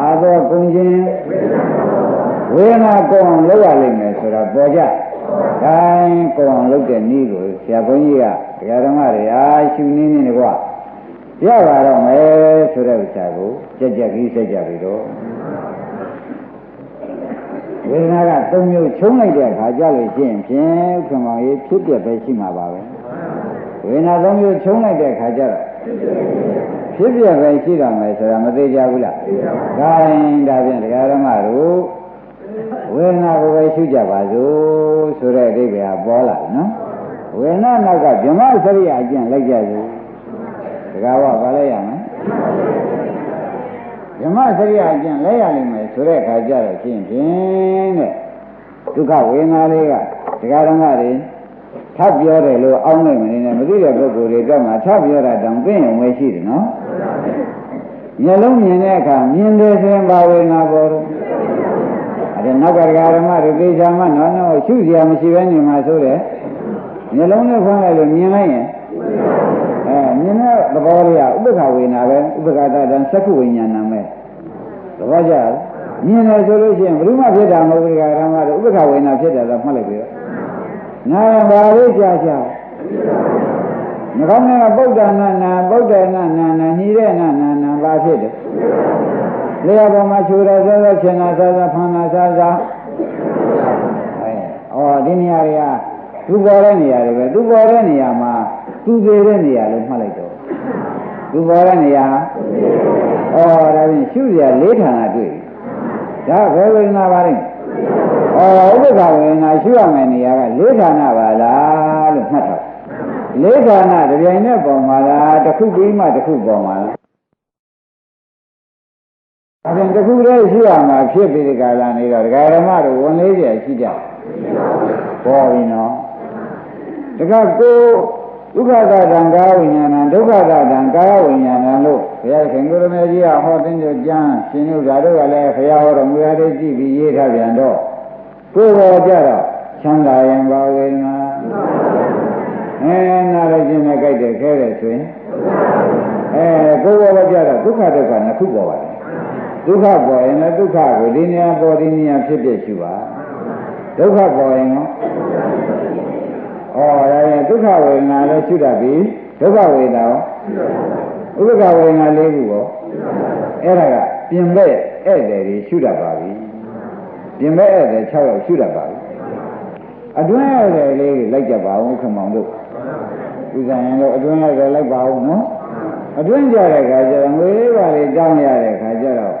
အာသောကုံချင်းဝေဒနာကုံအောင်လုပ်ရလိမ့်မယ်ဆိုတာပေါ်ကြ။ဒါကုံအောင်လုပ်တဲ့နည်းကိုဆရာဘုန်းကြီးကတရားဓမ္မတွေအားရှုနည်းနည်းတကွရပါတော့မယ်ဆိုတဲ့ဥစ္စာကိုကြက်ကြက်ကြီးစက်ကြပြီတော့ဝေဒနာက၃မျိုးချုံးလိုက်တဲ့အခါကြလို့ရှိရင်ဖြင့်ဥက္ကမောင်ကြီးဖြစ်ပြပဲရှိမှာပါပဲဝေဒနာ၃မျိုးချုံးလိုက်တဲ့အခါကျတော့ ဖြစ်ပြပဲရှိတော့မယ်ဆိုတာမသေးကြဘူးလားဒါရင်ဒါဖြင့်တရားဓမ္မတို့ဝေဒနာကိုပဲရှုကြပါစို့ဆိုတဲ့အဓိပ္ပာယ်ကပေါ်လာတယ်နော်ဝေဒနာနောက်ကဗြဟ္မစရိယအကျင့်လိုက်ကြစို့တကားကဘာလဲရမလဲဗြဟ္မစရိယအကျင့်လဲရလိမ့်မယ်ဆိုတဲ့အခါကျတော့ရှင်းဖြင့်တဲ့ဒုက္ခဝေဒနာလေးကတရားဓမ္မတွေ ထပ်ပြောတယ်လို့အောင်းနိုင်မနေနဲ့မသိတဲ့ပုဂ္ဂိုလ်တွေတော့မှထပ်ပြောတာတောင်သိရင်ဝယ်ရှိတယ်နော်မျက်လုံးမြင်တဲ့အခါမြင်တယ်ဆိုရင်ဘာဝေဒနာပေါ်တော့အဲ့ဒါနောက်ကတရားဓမ္မတွေသိချာမှနော်နော်ရှုစရာမရှိဘဲနေမှာဆိုတယ်မျက်လုံးနဲ့ဖွင့်လိုက်လို့မြင်လိုက်ရင်အဲမြင်တဲ့သဘောလေးကဥပ္ပခဝေဒနာပဲဥပ္ပခတတံသက္ကုဝိညာဏပဲသဘောကျလားမြင်တယ်ဆိုလို့ရှိရင်ဘယ်သူမှဖြစ်တာမဟုတ်ဘူးတရားဓမ္မတွေဥပ္ပခဝေဒနာဖြစ်တယ်တော့မှတ်လိုက်ပြီတော့ နာရဘာလေးကြာကြာနှကောင်းနဲ့ပုဒ္ဒနာနာပုဒ္ဒနာနာနာညီတဲ့နာနာနာဘာဖြစ်တယ်လေယာပေါ်မှာခြူရဆဲဆဲချင်တာဆဲဆဲဖန်တာဆဲဆဲအဲဩဒီနေရာတွေကသူပေါ်တဲ့နေရာတွေပဲသူပေါ်တဲ့နေရာမှာသူသေးတဲ့နေရာလို့မှတ်လိုက်တော့သူပေါ်တဲ့နေရာဩဒါဖြင့်ရှုရလေးဌာနတွေ့ပြီဒါဘယ်ဝေဒနာပါလဲ ဩဥပ္ပခဝေဒနာရှုရမယ်နေရာကလေးဌာနပါလားလို့မှတ်တော့လေးဌာနတစ်ပြိုင်နဲ့ပေါ်မှာလားတစ်ခုပြီးမှတစ်ခုပေါ်မှာလားအပြင်တစ်ခုတည်းရှိရမှာဖြစ်ပြီးဒီကလာနေတော့ဒကာရမတို့ဝန်လေးကျရှိကြပေါ်ပြီနော်တကကိုဒုက္ခသတံကာဝိညာဏဒုက္ခသတံကာယဝိညာဏလို့ဘုရားခင်ကိုရမေကြီးကဟောတဲ့ကြကျမ်းရှင်တို့ဓာတို့ကလည်းဘုရားဟောတော်မူရတဲ့ကြည့်ပြီးရေးထားပြန်တော့ ကိုယ်တော်ကြတော့ချမ်းသာရင်ပါဝေဒနာအဲနာရခြင်းနဲ့ကြိုက်တယ်ခဲတယ်ဆိုရင်အဲကိုယ်တော်ကြတော့ဒုက္ခဒုက္ခနှစ်ခုပေါ်ပါတယ်ဒုက္ခပေါ်ရင်လည်းဒုက္ခကိုဒီနေရာပေါ်ဒီနေရာဖြစ်ဖြစ်ရှိပါဒုက္ခပေါ်ရင်ရောဩဒါရင်ဒုက္ခဝေဒနာလည်းရှိတတ်ပြီဒုက္ခဝေဒနာရောဥပ္ပခဝေဒနာလေးခုရောအဲ့ဒါကပြင်မဲ့ဧည့်သည်တွေရှိတတ်ပါပြီ ပြင်မဲ့ဧည့်သည်6ယောက်ရှိတတ်ပါပြီအတွင်းဧည့်သည်လေးလိုက်ကြပါဦးခမောင်တို့ဥဇာရင်တို့အတွင်းဧည့်သည်လိုက်ပါဦးနော်အတွင်းကြတဲ့ခါကျတော့ငွေလေးပါလေးတောင်းရတဲ့ခါကျတော့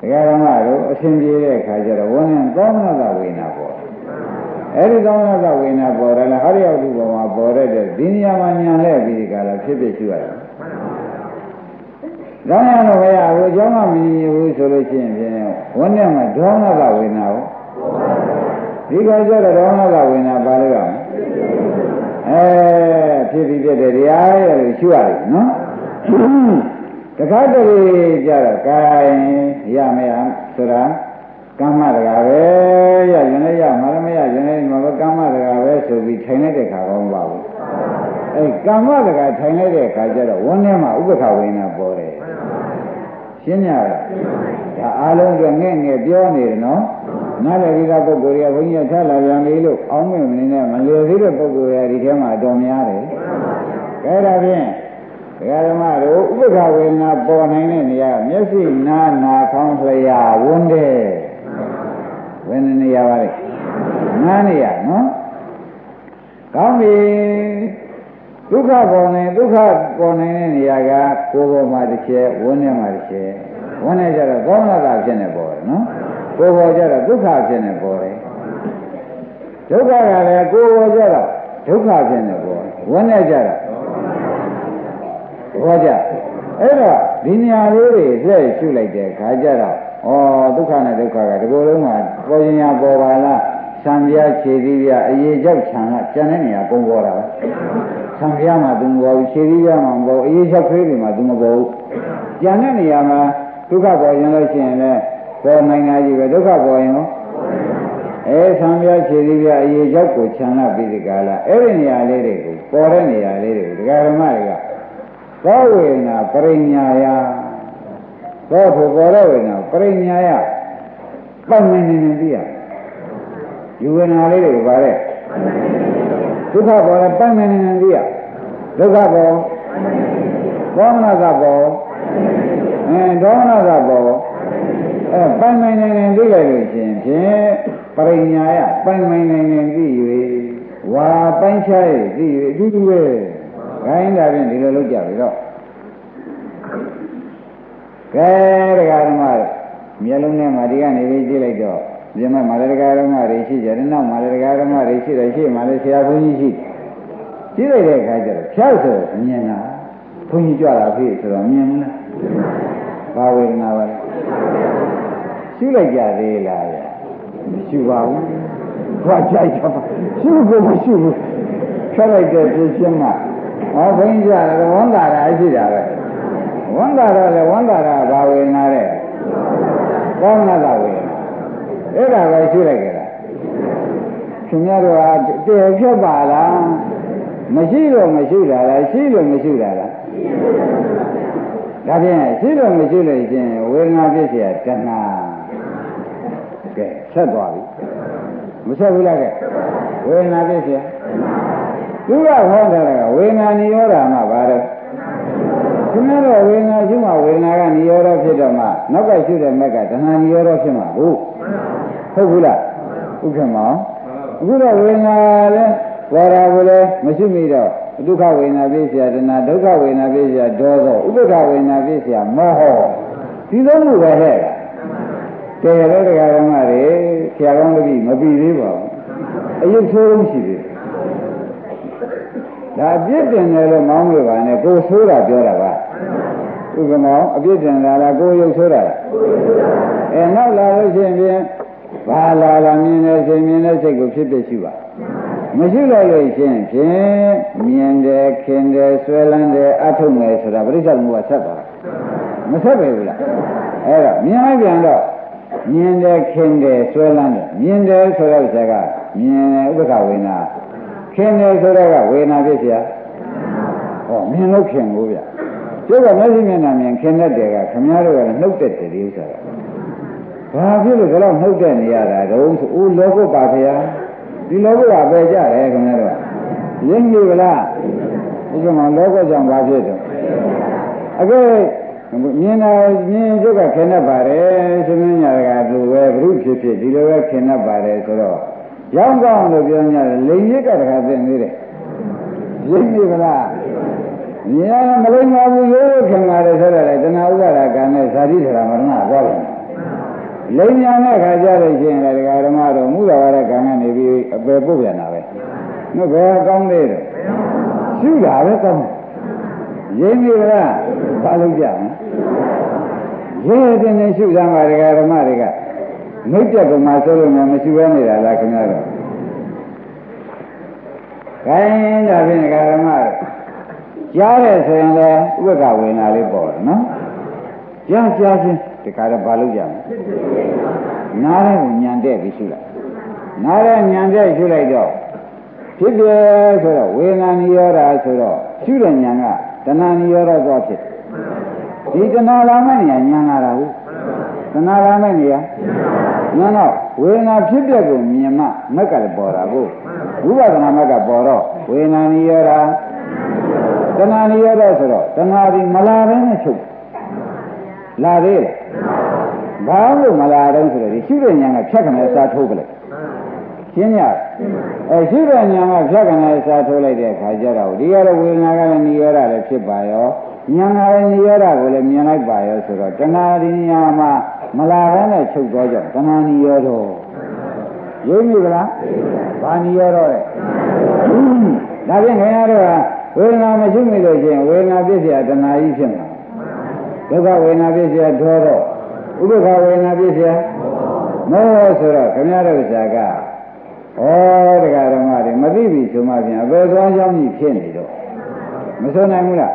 ဒကာရမတို့အရှင်ပြေတဲ့ခါကျတော့ဝန်းနဲ့သောမနတဝေနာပေါ်အဲ့ဒီသောမနတဝေနာပေါ်တယ်လားဟရိယတုပေါ်မှာပေါ်တဲ့ဒီနေရာမှာညာလဲပြီးဒီကလာဖြစ်ဖြစ်ရှိရတယ်။ ဒါနဲ့တော့ဘုရားကိုအကြောင်းမမီဘူးဆိုလို့ရှိရင်ဖြင့်ဝန်းနဲ့မှာဒေါမနတဝေနာကိုဒီကကြတော့ဒေါမနတဝေနာပါလို့ရမယ်။အဲဖြစ်ပြီးဖြစ်တဲ့တရားရဲ့လို့ရှိရတယ်နော်။တခါတလေကြတော့ကာယရမယ်ဆိုတာကမ္မတကာပဲရရင်လည်းရမှာလည်းမရရင်လည်းမပဲကမ္မတကာပဲဆိုပြီးထိုင်လိုက်တဲ့ခါကောင်းပါဘူးအဲကမ္မတကာထိုင်လိုက်တဲ့ခါကျတော့ဝန်းထဲမှာဥပ္ပခဝိညာပေါ်တယ် ရှင်းကြလားဒါအားလုံးကငဲ့ငဲ့ပြောနေတယ်နော်နားလည်ပြီးသားပုဂ္ဂိုလ်တွေကဘုန်းကြီးထလာပြန်ပြီလို့အောင်းမြင်မနေနဲ့မလျော်သေးတဲ့ပုဂ္ဂိုလ်တွေဒီထဲမှာအတော်များတယ်အဲဒါဖြင့်ဒကာဓမ္မတို့ဥပ္ပခဝေဒနာပေါ်နိုင်တဲ့နေရာမျက်စိနားနာခေါင်းလျာဝန်းတဲ့ဝင်းနေရပါလေနားနေရနော်ကောင်းပြီ ဒုက္ခပေါ်နေဒုက္ခပေါ်နိုင်တဲ့နေရာကကိုယ်ပေါ်မှာတစ်ချက်ဝန်းထဲမှာတစ်ချက်ဝန်းထဲကျတော့ကောင်းလာတာဖြစ်နေပေါ်တယ်နော်ကိုယ်ပေါ်ကျတော့ဒုက္ခဖြစ်နေပေါ်တယ်ဒုက္ခကလည်းကိုယ်ပေါ်ကျတော့ဒုက္ခဖြစ်နေပေါ်တယ်ဝန်းထဲကျတော့ဘောကြအဲ့တော့ဒီနေရာလေးတွေလက်ရှုလိုက်တဲ့ခါကျတော့ဩဒုက္ခနဲ့ဒုက္ခကဒီလိုလုံးမှာပေါ်ရင်ရပေါ်ပါလားသံပြားခြေသီးပြအရေးကြောက်ခြံကကျန်တဲ့နေရာပုံပေါ်တာပဲ သံပြားမှာသူမပေါ်ဘူးခြေသီးပြမှာမပေါ်အရေးကြောက်ခွေးတွေမှာသူမပေါ်ဘူးကျန်တဲ့နေရာမှာဒုက္ခပေါ်ရင်လို့ရှိရင်လည်းပေါ်နိုင်တာကြီးပဲဒုက္ခပေါ်ရင်ရောအဲသံပြားခြေသီးပြအရေးကြောက်ကိုခြံလာပြီးဒီကလာအဲ့ဒီနေရာလေးတွေကိုပေါ်တဲ့နေရာလေးတွေကိုဒကာဓမ္မတွေကသောဝေနာပရိညာယသောထိုပေါ်တဲ့ဝေဒနာပရိညာယပတ်မနေနေသိရယူဝေဒနာလေးတွေပါတဲ့ ဒုက္ခပေါ်တဲ့ပတ်မနေနေသိရဒုက္ခပေါ်ဘောမနကပေါ်အဲဒေါမနကပေါ်အဲပိုင်ပိုင်နေနေသိလိုက်လို့ရှင်ဖြင့်ပရိညာယပိုင်ပိုင်နေနေသိ၍ဝါပိုင်းခြား၍သိ၍အတူတူပဲခိုင်းတာဖြင့်ဒီလိုလုပ်ကြပြီတော့ကဲတရားဓမ္မမျက်လုံးထဲမှာဒီကနေပြီးကြည့်လိုက်တော့ ဒီမှာမာလတရားဓမ္မတွေရှိကြတယ်နောက်မာလတရားဓမ္မတွေရှိတယ်ရှိမှလည်းဆရာဘုန်းကြီးရှိကြည့်လိုက်တဲ့အခါကျတော့ဖြောက်ဆိုမြင်တာဘုန်းကြီးကြွတာဖြစ်ဆိုတော့မြင်မလားဘာဝေဒနာပါလဲရှုလိုက်ကြသေးလားဗျမရှိပါဘူးခွာကြိုက်တော့ရှုကိုမရှိဘူးဖြတ်လိုက်တဲ့ပြရှင်းမှာဟောဘုန်းကြီးကြတယ်ဝန်တာတာရှိတာပဲဝန်တာတော့လေဝန်တာတာဘာဝေဒနာတဲ့ကောင်းတာဝေဒနာ အဲ့ဒါပဲရှုလိုက်ကြတာခင်ဗျားတို့ကတည်ဖြတ်ပါလားမရှိတော့မရှိတာလားရှိလို့မရှိတာလားဒါဖြင့်ရှိလို့မရှိလို့ရှင်ဝေဒနာဖြစ်เสียတဏှာကဲဆက်သွားပြီမဆက်ဘူးလားကဲဝေဒနာဖြစ်เสียသူကဟောတယ်ကဝေဒနာနိရောဓမှာပါတော့ခင်ဗျားတို့ဝေဒနာရှိမှဝေဒနာကနိရောဓဖြစ်တော့မှနောက်ကရှိတဲ့မက်ကတဏှာနိရောဓဖြစ်မှာဘူး ဟုတ်ဘူးလားဥက္ကမောအခုတော့ဝေဒနာလည်းဝါရာကိုလည်းမရှိမိတော့ဒုက္ခဝေဒနာပြည့်စရာတဏှာဒုက္ခဝေဒနာပြည့်စရာဒေါသောဥပ္ပခဝေဒနာပြည့်စရာမောဟဒီသုံးခုပဲဟဲ့ကဲရတဲ့ဓမ္မတွေဆရာကောင်းတပည့်မပြီးသေးပါဘူးအယုတ်ဆိုးလုံးရှိသေးတယ်ဒါအပြစ်တင်တယ်လို့မောင်းလို့ပါနဲ့ကိုဆိုးတာပြောတာပါဥက္ကမောအပြစ်တင်တာလားကိုရုပ်ဆိုးတာလားအဲနောက်လာလို့ရှိရင်ဖြင့် ဘာလာလာမြင်တဲ့စိတ်မြင်တဲ့စိတ်ကိုဖြစ်ဖြစ်ရှိပါမရှိလိုက်လို့ရှိရင်ဖြင့်မြင်တယ်ခင်တယ်ဆွဲလန်းတယ်အထုတ်မယ်ဆိုတာပြိဿသမုပ္ပါဆက်သွားတာမဆက်ပဲဘူးလားအဲ့တော့မြင်လိုက်ပြန်တော့မြင်တယ်ခင်တယ်ဆွဲလန်းတယ်မြင်တယ်ဆိုတဲ့ဥစ္စာကမြင်တယ်ဥပ္ပခဝေနာခင်တယ်ဆိုတော့ကဝေနာဖြစ်เสียဟောမြင်လို့ခင်ကိုဗျကျုပ်ကမျက်စိမျက်နှာမြင်ခင်တတ်တယ်ကခမည်းတော်ကလည်းနှုတ်တက်တယ်ဒီဥစ္စာက ဘာဖြစ်လို့ဒီလောက်နှုတ်တက်နေရတာတုံးဆိုအိုးလောကုပါဖေဟာဒီလောကုကပဲကြတယ်ခင်ဗျားတို့ကရင်းပြီလားဥပမာလောကုကြောင့်ဘာဖြစ်တော့အခုမြင်တာမြင်ကျုပ်ကခင်တတ်ပါတယ်သမင်းညာကသူပဲဘုရုဖြစ်ဖြစ်ဒီလိုပဲခင်တတ်ပါတယ်ဆိုတော့ရောင်းကောင်းလို့ပြောကြတယ်လိန်ရစ်ကတခါသိနေတယ်ရင်းပြီလားမြင်မလိမ္မာဘူးရိုးရိုးခင်ပါတယ်ဆိုတော့လေတဏှာဥပါဒကံနဲ့ဇာတိသရမရဏသွားတယ် လိမ္မာတဲ့ခါကြလို့ရှိရင်လေဒကာဓမ္မတို့မူတော်ရတဲ့ကံကနေပြီးအပယ်ပုတ်ပြန်တာပဲ။နော်ဘယ်ကောင်းသေးတယ်။ရှုတာပဲကောင်းရင်းပြီလားဘာလို့ကြမလဲရဲတဲ့နဲ့ရှုသမ်းပါဒကာဓမ္မတွေကနှိပ်ပြတ်ကမှဆိုလို့မှမရှိဘဲနေတာလားခင်ဗျားတို့။ခိုင်းဒါဖြင့်ဒကာဓမ္မတို့ကြားတယ်ဆိုရင်လည်းဥပ္ပကဝေနာလေးပေါ်တယ်နော်။ကြားကြားချင်း ဒီကားတော့ဘာလို့ကြမလဲ။နားတဲ့ကိုညံတဲ့ပြီးရှုလိုက်။နားတဲ့ညံတဲ့ရှုလိုက်တော့ဖြစ်တယ်ဆိုတော့ဝေဒနာနိရောဓဆိုတော့ရှုတဲ့ညံကတဏှာနိရောဓသွားဖြစ်။ဒီတဏှာလာမဲ့နေညံလာတာဟုတ်။တဏှာလာမဲ့နေညံတော့ဝေဒနာဖြစ်တဲ့ကိုမြင်မှမက်ကလည်းပေါ်တာကိုဝိပဿနာမက်ကပေါ်တော့ဝေဒနာနိရောဓတဏှာနိရောဓဆိုတော့တဏှာဒီမလာဘဲနဲ့ချုပ်လာသေးလား ဘာလို့မလာတော့ဆိုတော့ဒီရှိတဲ့ညာကဖြတ်ခနဲ့စားထိုးပလိုက်ရှင်းရအဲရှိတဲ့ညာကဖြတ်ခနဲ့စားထိုးလိုက်တဲ့အခါကျတော့ဒီကတော့ဝေဒနာကလည်းနိရောဓလည်းဖြစ်ပါရောညာကလည်းနိရောဓကိုလည်းမြင်လိုက်ပါရောဆိုတော့တဏှာဒီညာမှာမလာဘဲနဲ့ချုပ်သွားကြတဏှာနိရောဓရင်းပြီလားဘာနိရောဓလဲဒါဖြင့်ခင်ဗျားတို့ကဝေဒနာမရှိမိလို့ချင်းဝေဒနာပြည့်စရာတဏှာကြီးဖြစ်မှာဒုက္ခဝေဒနာပြည့်စရာဒေါတော့ ဥပ္ပခဝေဒနာပြည့်စရာမောဆိုတော့ခင်ဗျားတို့ဇာကဩတရားဓမ္မတွေမသိပြီဆိုမှပြန်အဘယ်သွားကြောင်းကြီးဖြစ်နေတော့မစွနိုင်ဘူးလား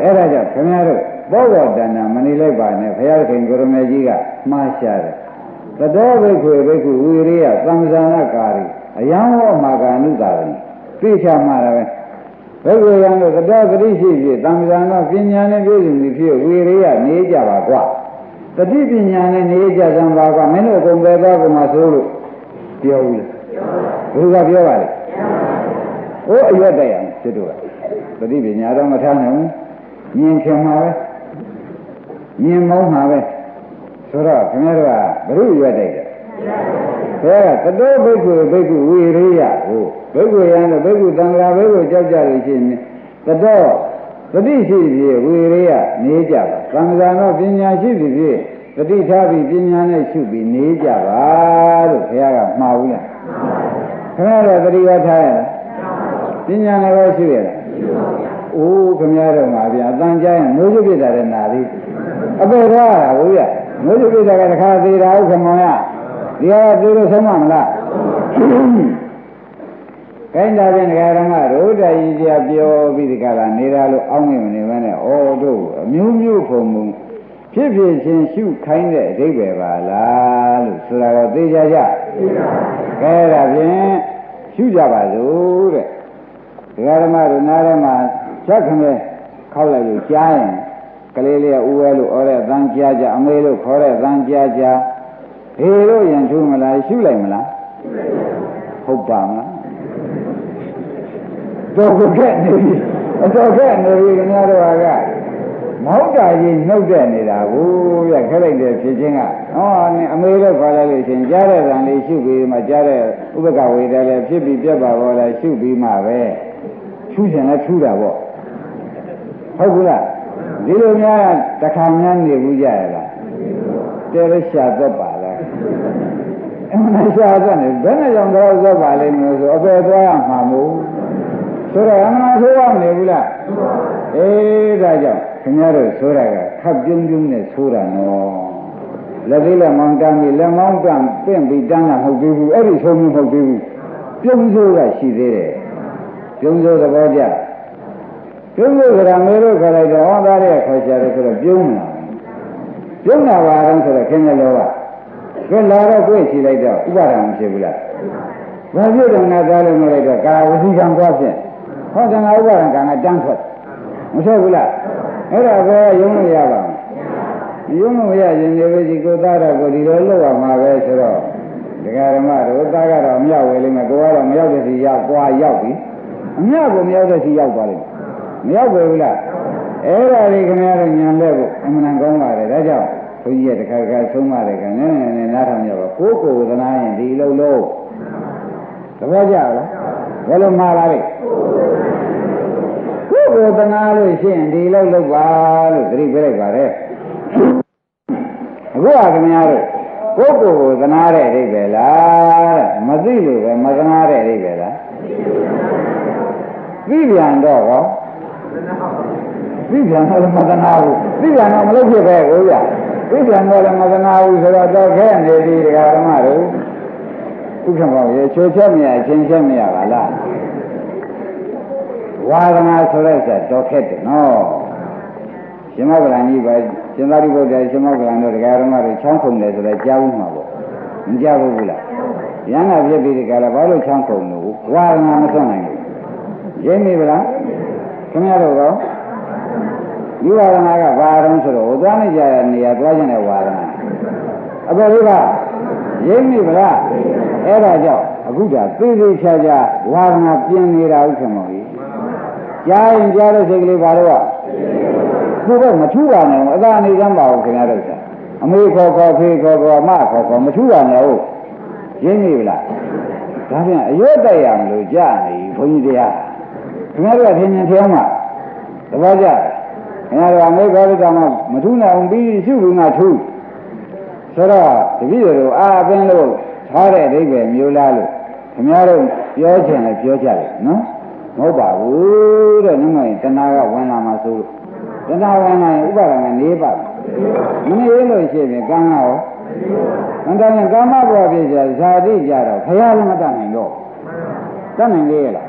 အဲ့ဒါကြောင့်ခင်ဗျားတို့ဘောဂတဏ္ဍမနေလိုက်ပါနဲ့ဘုရားခင်ကိုရမေကြီးကမှားရှာတယ်သတောဘိက္ခွေဘိက္ခုဝိရိယသံဇာနာကာရီအယံဟောမာကာနုတာရိသိချမှာတာပဲဘိက္ခွေယံတို့သတောပရိရှိဖြစ်သံဇာနာပညာနဲ့ပြည့်စုံပြီဖြစ်ဝိရိယနေကြပါကွာ တတိပညာနဲ့နေကြစံပါကမင်းတို့အကုန်ပဲသွားကုန်မှာဆိုလို့ပြောဘူးဘုရားပြောပါလေဟိုအရွက်တိုက်ရမယ်စစ်တို့ကတတိပညာတော့မထားနိုင်ဘူးမြင်ခင်မှာပဲမြင်မောင်းမှာပဲဆိုတော့ခင်ဗျားတို့ကဘုရုရွက်တိုက်တယ်ဘယ်ကတတောဘိက္ခုဘိက္ခုဝိရိယဟိုဘိက္ခုရန်တို့ဘိက္ခုသံဃာဘိက္ခုကြောက်ကြလို့ရှိရင်တတော တတိရှိဖြစ်ဝိရိယနေကြပါသံဃာတော့ပညာရှိဖြစ်ဖြစ်တတိထားပြီးပညာနဲ့ရှုပြီးနေကြပါလို့ဘုရားကမှားဘူးလားခင်ဗျားတို့တတိဝထားရလားပညာနဲ့ပဲရှုရလားအိုးခင်ဗျားတို့မှာဗျာအတန်ကြားရင်မိုးရွပြစ်တာတဲ့နာလေးအပေတော့ရတာဘုရားမိုးရွပြစ်တာကတခါသေးတာဥက္ကမောင်ရဒီကသေလို့ဆုံးမမလား ကိုင်းတာဖြင့်ဒကာရမတို့တည်ကြီးပြပြောပြီးဒီကလာနေတာလို့အောင်းနေမနေမနဲ့ဩတို့အမျိုးမျိုးဖုံဖုံဖြစ်ဖြစ်ချင်းရှုခိုင်းတဲ့အဓိပ္ပာယ်ပါလားလို့ဆိုတာတော့သိကြကြသိပါပါကဲဒါဖြင့်ရှုကြပါစို့တဲ့ဒကာရမတို့နားထဲမှာချက်ခမဲခောက်လိုက်လို့ကြားရင်ကလေးလေးကဥဝဲလို့ဩတဲ့အတန်းကြားကြအမေလို့ခေါ်တဲ့အတန်းကြားကြဟေလို့ရင်ထူးမလားရှုလိုက်မလားဟုတ်ပါမလား တော့ခက်နေပြီအတော်ခက်နေပြီခင်ဗျားတို့ကမောက်တာကြီးနှုတ်တဲ့နေတာကိုရခက်လိုက်တဲ့ဖြစ်ချင်းကဟောအမေလို့ခေါ်လိုက်လို့ရှင်ကြားတဲ့ဇံလေးရှုပြီးမှကြားတဲ့ဥပကဝေတယ်လည်းဖြစ်ပြီးပြက်ပါဘောလဲရှုပြီးမှပဲရှုရှင်လည်းရှုတာပေါ့ဟုတ်ဘူးလားဒီလိုများတခါများနေဘူးကြရလားတဲရရှာသက်ပါလားအမှန်ရှာသက်နေဘယ်နဲ့ကြောင့်တော့သက်ပါလိမ့်မလို့ဆိုအပေသွားရမှာမို့ ဆိုတော့အမှန်ဆိုးရမနေဘူးလားအေးဒါကြောင့်ခင်ဗျားတို့ဆိုတာကခပ်ပြုံးပြုံးနဲ့ဆိုတာနော်လက်သေးလက်မောင်းတန်းပြီးလက်မောင်းတန်းပင့်ပြီးတန်းတာမဟုတ်သေးဘူးအဲ့ဒီဆုံးမဟုတ်သေးဘူးပြုံးစိုးကရှိသေးတယ်ပြုံးစိုးသဘောကျပြုံးစိုးကမေလို့ခေါ်လိုက်တော့ဟောသားရဲ့ခေါ်ချတယ်ဆိုတော့ပြုံးလာပြုံးလာပါတော့ဆိုတော့ခင်ဗျားလောကကဲလာတော့ကိုယ်ချီလိုက်တော့ဥပါဒံမဖြစ်ဘူးလားဘာဖြစ်တယ်ငါသားလို့မလိုက်တော့ကာဝစီကံသွားဖြင့် ဟောတယ်ငါဥပါဒံကံကတန်းထွက်မထွက်ဘူးလားအဲ့ဒါပဲယုံလို့ရပါမယ်ယုံလို့ရရင်ဒီလိုကြီးကိုသားတော့ကိုဒီလိုလုပ်ရမှာပဲဆိုတော့ဒကာရမတို့သားကတော့မရောက်ဝေလိမ့်မယ်ကိုကတော့မရောက်တဲ့စီရောက်ကွာရောက်ပြီအမြတ်ကိုမရောက်တဲ့စီရောက်သွားလိမ့်မယ်မရောက်ပဲဘူးလားအဲ့ဒါလေးခင်ဗျားတို့ညံလဲဖို့အမှန်ကောင်းပါတယ်ဒါကြောင့်ဘုန်းကြီးရဲ့တခါတခါဆုံးမတယ်ကနည်းနည်းနဲ့နားထောင်ကြပါကိုယ်ကိုယ်သနာရင်ဒီလိုလို့သဘောကျလားဘယ်လိုမှားလာလဲကိုယ် ကိုယ်သနာလို့ရှိရင်ဒီလိုလုပ်ပါလို့သတိပေးလိုက်ပါတယ်အခုကခင်ဗျားတို့ကိုယ်ကိုယ်ကိုသနာတဲ့အိဗယ်လားတဲ့မသိလို့ပဲမသနာတဲ့အိဗယ်လားသိပြန်တော့ဟောသိပြန်တော့မသနာဘူးသိပြန်တော့မလုပ်ဖြစ်ပဲကိုရသိပြန်တော့လည်းမသနာဘူးဆိုတော့တော့ခဲနေပြီဒကာဓမ္မတို့ဥက္ကမောရေချိုချက်မြအချင်းချက်မြပါလား ဝါဒနာဆိုတဲ့ဆက်တော့ခက်တယ်နော်ရှင်မောကလန်ကြီးပဲရှင်သာရိပုတ္တရာရှင်မောကလန်တို့ဒကာဓမ္မတို့ချောင်းခုန်တယ်ဆိုတော့ကြားဘူးမှာပေါ့မကြားဘူးလားရဟန္တာဖြစ်ပြီးဒီကလာဘာလို့ချောင်းခုန်လို့ဝါဒနာမဆွနိုင်ဘူးရင်းနေဗလားခင်ဗျားတို့ကောဒီဝါဒနာကဘာတုံးဆိုတော့ဟိုသွားနေကြတဲ့နေရာသွားခြင်းတဲ့ဝါဒနာအပေလေးကရင်းနေဗလားအဲ့ဒါကြောင့်အခုဒါသေသေးချာချာဝါဒနာပြင်းနေတာဥက္ကမောကြီး ကြားရင်ကြားတဲ့စိတ်ကလေးဘာလို့ကကိုယ်ကမထူပါနဲ့အသာအနေကမ်းပါဘူးခင်ဗျားတို့ကအမေခေါ်ခေါ်ဖေးခေါ်ခေါ်အမခေါ်ခေါ်မထူပါနဲ့ဟုတ်ရင်းနေဗလားဒါပြန်အရွတ်တိုက်ရမလို့ကြားနေဘုန်းကြီးတရားခင်ဗျားတို့ကထင်မြင်ထင်အောင်မှာတပည့်ကြခင်ဗျားတို့အမေခေါ်တဲ့မှာမထူနိုင်အောင်ပြီးရှုပြီးမှထူဆိုတော့တပည့်တို့အာအပင်းလို့ထားတဲ့အဓိပ္ပာယ်မျိုးလားလို့ခင်ဗျားတို့ပြောချင်လည်းပြောကြတယ်နော် မဟုတ်ပါဘူးတဲ့နမရင်တဏှာကဝင်လာမှဆိုလို့တဏှာဝင်လာရင်ဥပါဒဏ်ကနေပါဘူးမနေလို့ရှိရင်ကံကရောမတန်ရင်ကာမဘဝဖြစ်ကြဇာတိကြတော့ခရလည်းမတတ်နိုင်တော့တတ်နိုင်လေလား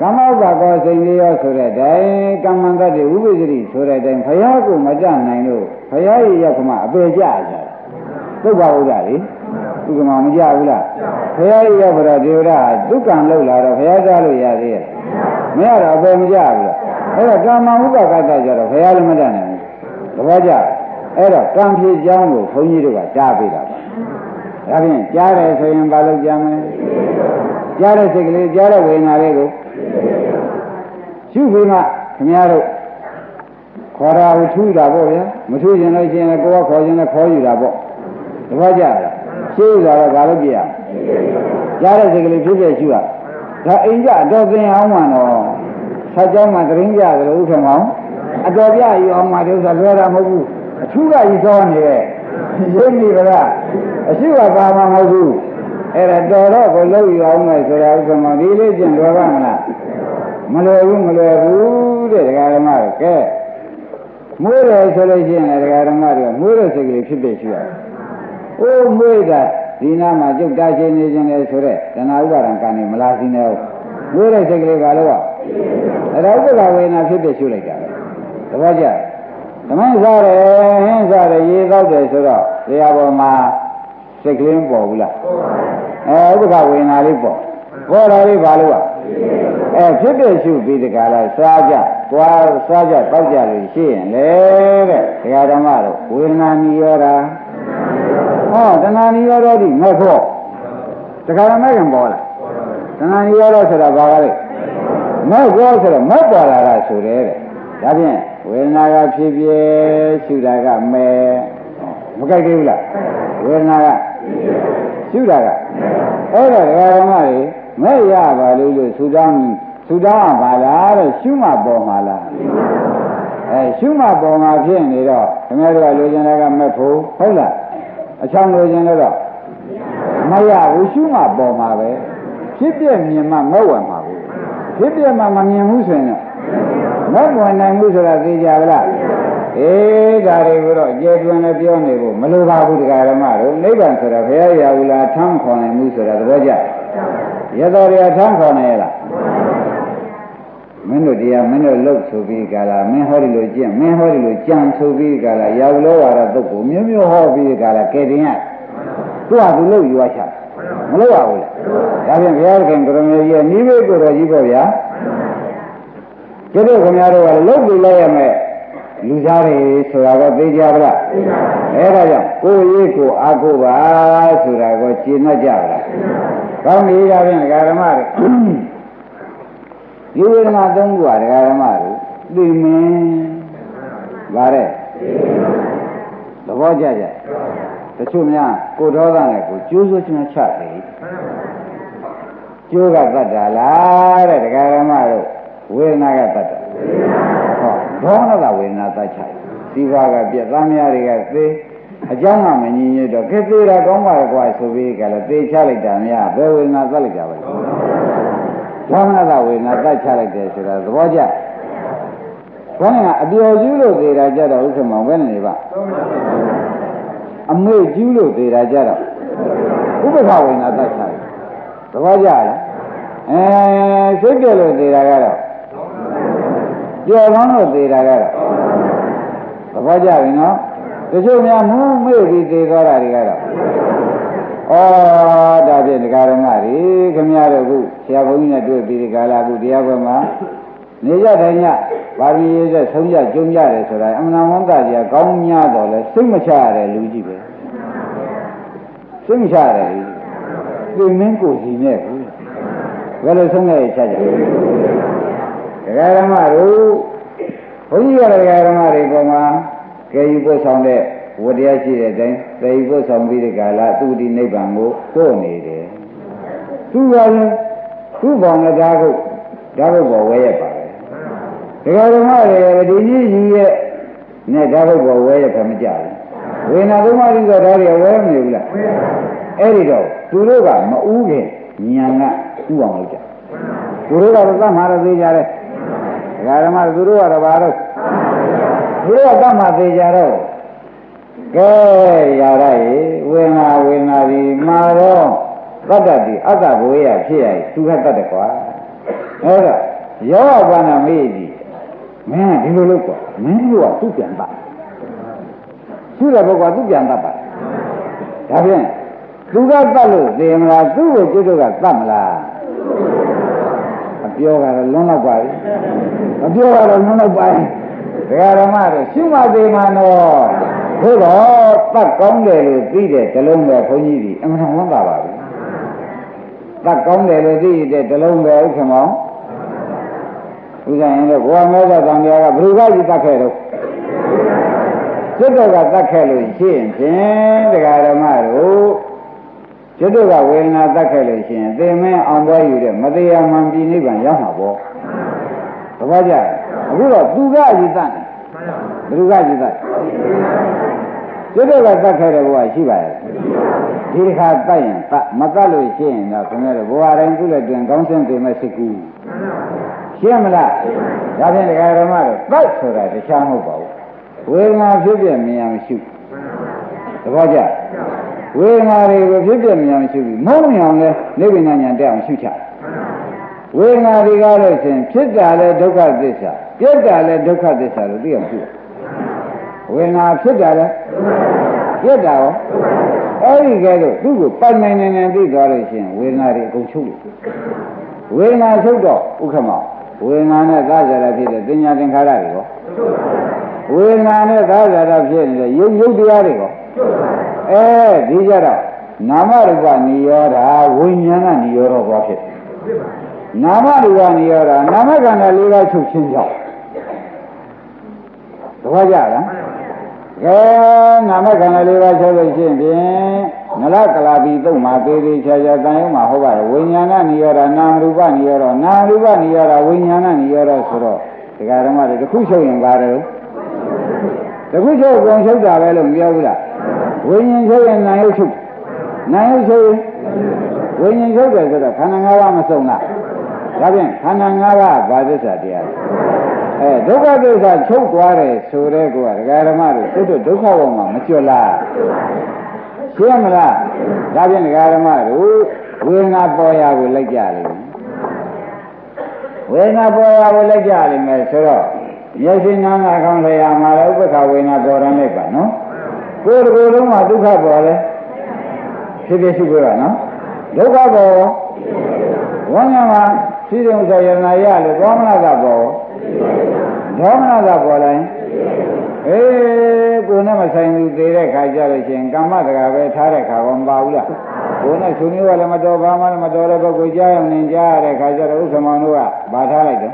ကာမဥပါကောစိန်လေးရောဆိုတဲ့အတိုင်းကမ္မန္တတိဝိပဿိဆိုတဲ့အတိုင်းဘုရားကိုမတတ်နိုင်လို့ဘုရားရဲ့ရောက်ခမအပေကြကြတယ်သုတ်ပါဘုရားလေ ဥက္ကမမကြဘူးလားဘုရားရဲ့ရောက်တော့ဒေဝရဒုက္ကံလောက်လာတော့ဘုရားကြားလို့ရသေးရဲ့မရတော့အပေမကြဘူးလားအဲ့တော့ကာမဥပါကတကြတော့ဘုရားလည်းမတတ်နိုင်ဘူးသဘောကျအဲ့တော့ကံဖြေကြောင်းကိုဘုန်းကြီးတို့ကကြားပေးတာပါဒါဖြင့်ကြားတယ်ဆိုရင်ဘာလို့ကြားမလဲကြားတဲ့စိတ်ကလေးကြားတဲ့ဝေဒနာလေးကိုရှုပြီးမှခင်ဗျားတို့ခေါ်တာကိုထူးတာပေါ့ဗျာမထူးရင်လို့ရှိရင်လည်းကိုယ်ကခေါ်ရင်လည်းခေါ်ယူတာပေါ့တပတ်ကြလား ရှင်းဥစွာတော့ဘာလို့ပြရကြားတဲ့စိတ်ကလေးဖြစ်ဖြစ်ရှုရဒါအိမ်ကြအတော်သင်အောင်မှတော့ဆက်ကြောင်းမှာသတင်းကြတယ်လို့ဥက္ကမောင်အတော်ပြယူအောင်မှဒီဥစ္စာလွယ်တာမဟုတ်ဘူးအထူးကကြီးစောနေရဲ့ရင်းနေပါလားအရှိကပါမှာမဟုတ်ဘူးအဲ့ဒါတော်တော့ကိုလုံးယူအောင်မယ်ဆိုတာဥက္ကမောင်ဒီလေးကျင့်လွယ်ပါမလားမလွယ်ဘူးမလွယ်ဘူးတဲ့ဒကာဓမ္မတို့ကဲမွေးတယ်ဆိုလို့ရှိရင်လည်းဒကာဓမ္မတွေကမွေးတဲ့စိတ်ကလေးဖြစ်ဖြစ်ရှိရတယ်။ အိုးမွေးတာဒီနာမှာကြုတ်တာချင်းနေခြင်းလေဆိုတဲ့တဏှာဥပါဒံကံနေမလားစီနေဘူး။မွေးတဲ့စိတ်ကလေးကလည်းကအဲ့ဒါဥပ္ပဒါဝေဒနာဖြစ်ဖြစ်ရှုလိုက်တာပဲ။တပည့်ကြဓမ္မစားတယ်ဟင်းစားတယ်ရေသောက်တယ်ဆိုတော့တရားပေါ်မှာစိတ်ကလေးပေါ်ဘူးလား။အဲဥပ္ပဒါဝေဒနာလေးပေါ်။ပေါ်လာလေးဘာလို့อ่ะအဲဖြစ်ဖြစ်ရှုပြီးဒီကလာစားကြ၊တွားစားကြတောက်ကြလို့ရှိရင်လေတဲ့ဒကာဓမ္မတို့ဝေဒနာနိရောဓ ဟောတဏှာနိရောဓဒီမဲ့ဖို့ဒကာဓမ္မကံပေါ်လာတဏှာနိရောဓဆိုတာဘာကလဲမဲ့ဖို့ဆိုတော့မဲ့ပေါ်လာတာဆိုတယ်တဲ့ဒါဖြင့်ဝေဒနာကဖြစ်ဖြစ်ရှုတာကမဲ့မကြိုက်သေးဘူးလားဝေဒနာကရှုတာကအဲ့တော့ဒကာဓမ္မတွေမဲ့ရပါလို့လို့ဆူတောင်းဆူတောင်းရပါလားတဲ့ရှုမှပေါ်မှာလားအဲရှုမှပေါ်မှာဖြစ်နေတော့ခင်ဗျားတို့ကလိုချင်တာကမဲ့ဖို့ဟုတ်လား အချောင်းလိုချင်တော့မရဘူးရှုမှပေါ်မှာပဲဖြစ်ပြမြင်မှမဲ့ဝင်မှာဘူးဖြစ်ပြမှမမြင်ဘူးဆိုရင်တော့မဲ့ဝင်နိုင်ဘူးဆိုတာသိကြပါလားအေးဒါတွေကိုတော့ကျေတွင်လည်းပြောနေဖို့မလိုပါဘူးတရားဓမ္မတို့နိဗ္ဗာန်ဆိုတာဘုရားရာဝလာထမ်းခေါ်နိုင်မှုဆိုတာသဘောကျရတော်ရထမ်းခေါ်နိုင်ရလားမ င်းတို့တရားမင်းတို့လှုပ်ဆိုပြီးကြလားမင်းဟောဒီလိုကြင့်မင်းဟောဒီလိုကြံဆိုပြီးကြလားရောက်လောဝါဒတုတ်ကိုမျိုးမျိုးဟောပြီးကြလားကဲတင်ရသူ့ဟာသူလှုပ်ယူရချမလှုပ်ရဘူးလားဒါဖြင့်ဘုရားခင်ကိုရမေကြီးနိဗ္ဗာန်ကိုတော်ကြီးပေါ့ဗျာကျတော့ခင်ဗျားတို့ကလှုပ်ပြီးလိုက်ရမယ်လူသားတွေဆိုတာကသိကြပါလားသိပါပါအဲဒါကြောင့်ကိုယ်ရေးကိုအားကိုပါဆိုတာကိုရှင်းတတ်ကြပါလားကောင်းပြီဒါဖြင့်ဒကာဓမ္မတွေ ဒီဝေဒနာသုံးခုကဒကာဓမ္မတွေသိမင်းဗါတဲ့သဘောကျကြတချို့များကိုဒေါသနဲ့ကိုကျိုးစိုးချင်ချတယ်ကျိုးကတတ်တာလားတဲ့ဒကာဓမ္မတို့ဝေဒနာကတတ်တာဟောဒေါနကဝေဒနာတတ်ချတယ်ဒီဘာကပြက်သားများတွေကသေအကြောင်းကမငြင်းရတော့ကဲသေးတာကောင်းပါလေကွာဆိုပြီးကလည်းသေချလိုက်တာများဘယ်ဝေဒနာတတ်လိုက်တာပဲ ဒေါနကဝေဒနာတတ်ချလိုက်တယ်ဆိုတာသဘောကျခေါင်းကအပျော်ကျူးလို့သေတာကြတော့ဥစ္စာမောင်ဘယ်နဲ့နေပါအမေ့ကျူးလို့သေတာကြတော့ဥပ္ပခဝေဒနာတတ်ချတယ်သဘောကျလားအဲစိတ်ပြလို့သေတာကတော့ကြော်ကောင်းလို့သေးတာကတော့သဘောကျပြီနော်တချို့များမူးမေ့ပြီးသေးသွားတာတွေကတော့ ဩဒါဖြင့်ဒကာရမတွေခမရတို့ခုဆရာဘုန်းကြီးနဲ့တွေ့ပြီးဒီကာလခုတရားပွဲမှာနေကြတိုင်းညပါဠိရေးဆက်ဆုံးရကျုံရတယ်ဆိုတာအမှန်တန်ဝန်တာကြီးကောင်းများတော့လဲစိတ်မချရတဲ့လူကြီးပဲစိတ်မချရတယ်လူမင်းကိုစီနဲ့ဘူးဘယ်လိုဆုံးရချကြဒကာရမတို့ဘုန်းကြီးကဒကာရမတွေပေါ်မှာကဲယူဖို့ဆောင်တဲ့ဝတရားရှိတဲ့အတိုင်း သေယူဖို့ဆောင်ပြီးတဲ့ကာလသူဒီနိဗ္ဗာန်ကိုပို့နေတယ်သူကလည်းသူ့ဘောင်လည်းဓာတ်ကိုဓာတ်ကိုပေါ်ဝဲရပါတယ်ဒကာရမတွေဒီနည်းယူရဲ့နဲ့ဓာတ်ကိုပေါ်ဝဲရဖမကြဘူးဝေနာသုံးပါးဒီဆိုဓာတ်တွေဝဲမနေဘူးလားအဲ့ဒီတော့သူတို့ကမဥခင်ဉာဏ်ကဥအောင်လုပ်ကြသူတို့ကတော့သတ်မှာတော့သေးကြတယ်ဒကာဓမ္မသူတို့ကတော့ဘာလို့သူတို့ကသတ်မှာသေးကြတော့ ကဲရရရေဝေနာဝေနာဒီမာတော့သတ္တတိအတ္တဘဝေယဖြစ်ရသူကတတ်တယ်ကွာအဲ့တော့ယောဘာနာမေးဒီမင်းကဒီလိုလုပ်ကွာမင်းတို့ကသူ့ပြန်တတ်သူ့တဲ့ဘက်ကသူ့ပြန်တတ်ပါဒါဖြင့်သူကတတ်လို့သိမလားသူ့ကိုကျွတ်တို့ကတတ်မလားအပြောကတော့လွန်းတော့ပါပြီအပြောကတော့လွန်းတော့ပါပြီဒကာဓမ္မတို့ရှုမှတ်သေးမှာနော် သို့တော့တတ်ကောင်းတယ်လို့သိတဲ့တလုံးပဲဘုန်းကြီးဒီအမှန်ဝမ်းသာပါဘူးတတ်ကောင်းတယ်လို့သိတဲ့တလုံးပဲဥက္ကမောင်ဥစ္စာရင်တော့ဘဝမဲသောတန်တရားကဘယ်လိုကကြီးတတ်ခဲ့တော့ကျွတ်တော့ကတတ်ခဲ့လို့ရှိရင်ဖြင့်တရားဓမ္မတို့ကျွတ်တော့ကဝေဒနာတတ်ခဲ့လို့ရှိရင်သင်မင်းအောင်ပွဲယူတဲ့မတရားမှန်ပြီးနိဗ္ဗာန်ရောက်မှာပေါ့တပည့်ကြအခုတော့သူကကြီးတတ်တယ် ဘယ်သူကကြီးတတ်ကျွတ်တော့ကတတ်ခဲ့တဲ့ဘဝရှိပါရဲ့ဒီတစ်ခါတတ်ရင်တတ်မတတ်လို့ရှိရင်တော့ခင်ဗျားတို့ဘဝတိုင်းသူ့လက်တွင်ကောင်းစင်ပေမဲ့စိတ်ကူးရှင်းမလားဒါဖြင့်တရားဓမ္မတို့တတ်ဆိုတာတခြားမဟုတ်ပါဘူးဝေဒနာဖြစ်ပြမြင်ရမရှိသဘောကျဝေဒနာတွေကိုဖြစ်ပြမြင်ရမရှိဘူးမုန်းမြောင်လဲနိဗ္ဗာန်ဉာဏ်တက်အောင်ရှုချဝေဒနာတွေကားလို့ရှင်ဖြစ်တာလဲဒုက္ခသစ္စာပြက်တာလဲဒုက္ခသစ္စာလို့သိအောင်ရှု ဝေဒနာဖြစ်တာလဲပြက်တာရောအဲ့ဒီကဲတော့သူ့ကိုပိုင်နိုင်နေနေသိသွားလို့ရှင်ဝေဒနာတွေအကုန်ချုပ်လို့ဝေဒနာချုပ်တော့ဥက္ကမဝေဒနာနဲ့သာကြရဖြစ်တဲ့တင်ညာသင်္ခါရတွေရောဝေဒနာနဲ့သာကြရဖြစ်နေတဲ့ယုတ်ယုတ်တရားတွေရောအဲဒီကြတော့နာမရူပနိရောဓဝိညာဏနိရောဓဘောဖြစ်နာမရူပနိရောဓနာမခန္ဓာလေးပါးချုပ်ချင်းကြောင့်သဘောကျလား ကဲနာမခန္ဓာလေးပါးချုပ်လို့ရှိရင်ဖြင့်နလကလာပြီသုံးမှာသေးသေးချာချာတန်ရုံမှာဟုတ်ပါတယ်ဝိညာဏနိရောဓနာမရူပနိရောဓနာမရူပနိရောဓဝိညာဏနိရောဓဆိုတော့ဒကာဓမ္မတွေတစ်ခုချုပ်ရင်ပါတယ်တစ်ခုချုပ်ကုန်ချုပ်တာပဲလို့မပြောဘူးလားဝိညာဉ်ချုပ်ရင်နာယုတ်ချုပ်နာယုတ်ချုပ်ရင်ဝိညာဉ်ချုပ်တယ်ဆိုတော့ခန္ဓာ၅ပါးမစုံလားဒါဖြင့်ခန္ဓာ၅ပါးဘာသစ္စာတရားလဲ အဲဒုက္ခသစ္စာချုပ်သွားတယ်ဆိုတဲ့ကောဒကာဓမ္မတွေသူတို့ဒုက္ခဘဝမှာမကျွတ်လားရှင်းမလားဒါဖြင့်ဒကာဓမ္မတို့ဝေဒနာပေါ်ရာကိုလိုက်ကြလိမ့်မယ်ဝေဒနာပေါ်ရာကိုလိုက်ကြလိမ့်မယ်ဆိုတော့မျက်စိနားနာခေါင်းလျာမှာလည်းဥပ္ပခဝေဒနာပေါ်ရမ်းလိုက်ပါနော်ကိုယ်တစ်ကိုယ်လုံးမှာဒုက္ခပေါ်လဲဖြစ်ဖြစ်ရှိကြတာနော်ဒုက္ခပေါ်ဝမ်းညာမှာရှိတဲ့ဥစ္စာယနာရလို့သောမနာကပေါ် ဒေါမနာကပေါ်လိုက်အေးကိုယ်နဲ့မဆိုင်သူသေးတဲ့ခါကြလို့ရှိရင်ကမ္မတကာပဲထားတဲ့ခါကောမပါဘူးလားကိုယ်နဲ့သူမျိုးကလည်းမတော်ဘာမှလည်းမတော်တဲ့ပုဂ္ဂိုလ်ကြားရုံနဲ့ကြားရတဲ့ခါကျတော့ဥက္ကမောင်တို့ကဗာထားလိုက်တယ်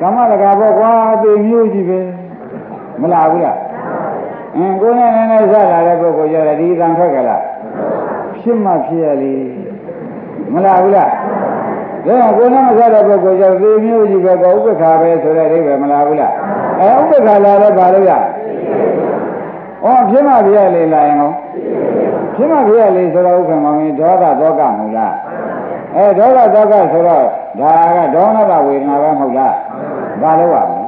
ကမ္မတကာဘောကွာသေမျိုးကြီးပဲမလာဘူးလားအင်းကိုယ်နဲ့နည်းနည်းဆက်လာတဲ့ပုဂ္ဂိုလ်ကြတယ်ဒီတန်ထွက်ကြလားဖြစ်မှဖြစ်ရလေမလာဘူးလား ဒါကကိုယ်နဲ့မဆက်တဲ့ပုဂ္ဂိုလ်ကြသေမျိုးကြီးပဲကောဥပ္ပခါပဲဆိုတဲ့အိဗယ်မလာဘူးလားအဲဥပ္ပခါလာတော့ဘာလို့ရဩဖြစ်မှဖြစ်ရလေလာရင်ကောဖြစ်မှဖြစ်ရလေဆိုတော့ဥက္ကမောင်ဒေါသဒေါကမဟုတ်လားအဲဒေါသဒေါကဆိုတော့ဒါကဒေါနကဝေဒနာပဲမဟုတ်လားဘာလို့ရမလဲ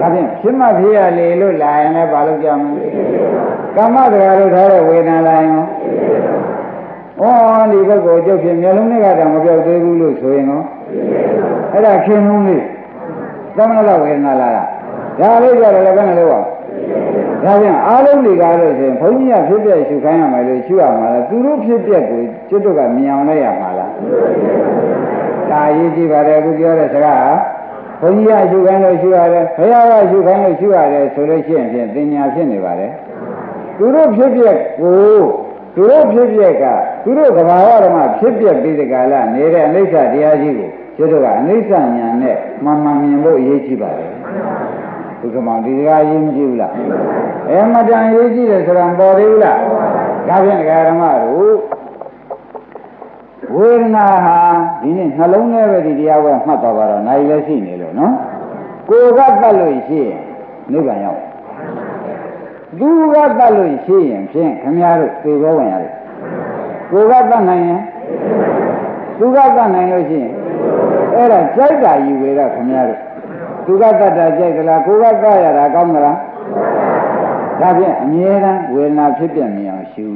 ဒါဖြင့်ဖြစ်မှဖြစ်ရလေလို့လာရင်လည်းဘာလို့ကြမလဲကမ္မတရားလို့ထားတဲ့ဝေဒနာလာရင် ဩဒီဘက်ကိုကျုပ်ဖြင့်မျက်လုံးနဲ့ကတော့မပြောက်သေးဘူးလို့ဆိုရင်တော့အဲ့ဒါခင်လုံးလေးသမဏလဝေဒနာလာတာဒါလေးကြတယ်လည်းဘယ်နဲ့လဲဝါဒါပြန်အားလုံးတွေကားလို့ဆိုရင်ဘုန်းကြီးကဖြစ်ပြရှုခိုင်းရမယ်လို့ရှုရမှာလားသူတို့ဖြစ်ပြကိုကျွတ်တို့ကမြင်အောင်လိုက်ရမှာလားဒါရေးကြည့်ပါတယ်အခုပြောတဲ့စကားဘုန်းကြီးကရှုခိုင်းလို့ရှုရတယ်ဘုရားကရှုခိုင်းလို့ရှုရတယ်ဆိုလို့ရှိရင်ဖြင့်သင်ညာဖြစ်နေပါတယ်သူတို့ဖြစ်ပြကိုသူတို့ဖြစ်ပြက သူတို့ကဘာဝဓမ္မဖြစ်ပြပြီးဒီကလာနေတဲ့အနိစ္စတရားကြီးကိုကျွတ်တို့ကအနိစ္စညာနဲ့မှန်မှန်မြင်ဖို့အရေးကြီးပါတယ်ဒုက္ခမောင်ဒီတရားရေးမကြည့်ဘူးလားအဲမတန်ရေးကြည့်တယ်ဆိုတာပေါ်သေးဘူးလားဒါဖြင့်ဒကာဓမ္မတို့ဝေဒနာဟာဒီနေ့နှလုံးထဲပဲဒီတရားဝဲမှတ်သွားပါတော့နိုင်လည်းရှိနေလို့နော်ကိုယ်ကတတ်လို့ရှိရင်နိဗ္ဗာန်ရောက်သူကတတ်လို့ရှိရင်ဖြင့်ခမည်းတော်သေဘောဝင်ရတယ် ကိုယ်ကတတ်နိုင်ရင်သူကတတ်နိုင်လို့ရှိရင်အဲ့ဒါကြိုက်တာယူဝေရခမည်းတော်သူကတတ်တာကြိုက်သလားကိုယ်ကတတ်ရတာကောင်းမလားဒါဖြင့်အမြဲတမ်းဝေဒနာဖြစ်ပြမြင်အောင်ရှု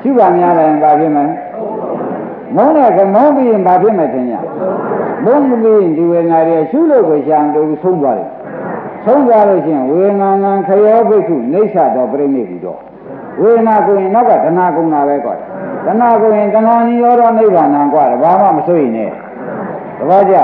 ရှုပါများလည်းဘာဖြစ်မလဲမုန်းတဲ့ကမုန်းပြီးရင်ဘာဖြစ်မလဲသင်ညာမုန်းပြီးရင်ဒီဝေဒနာတွေရှုလို့ကိုရှာတူဆုံးသွားတယ်ဆုံးသွားလို့ချင်းဝေဒနာငံခရောဘိက္ခုနေဆတော်ပြိဋိဘူးတော့ဝေဒနာကိုရင်နောက်ကဒနာကုံနာပဲကွာ ဒနာကိုရင်ဒနာနိရောဓနိဗ္ဗာန်ကွာဘာမှမစိုးရင်နဲ့တပည့်ကြ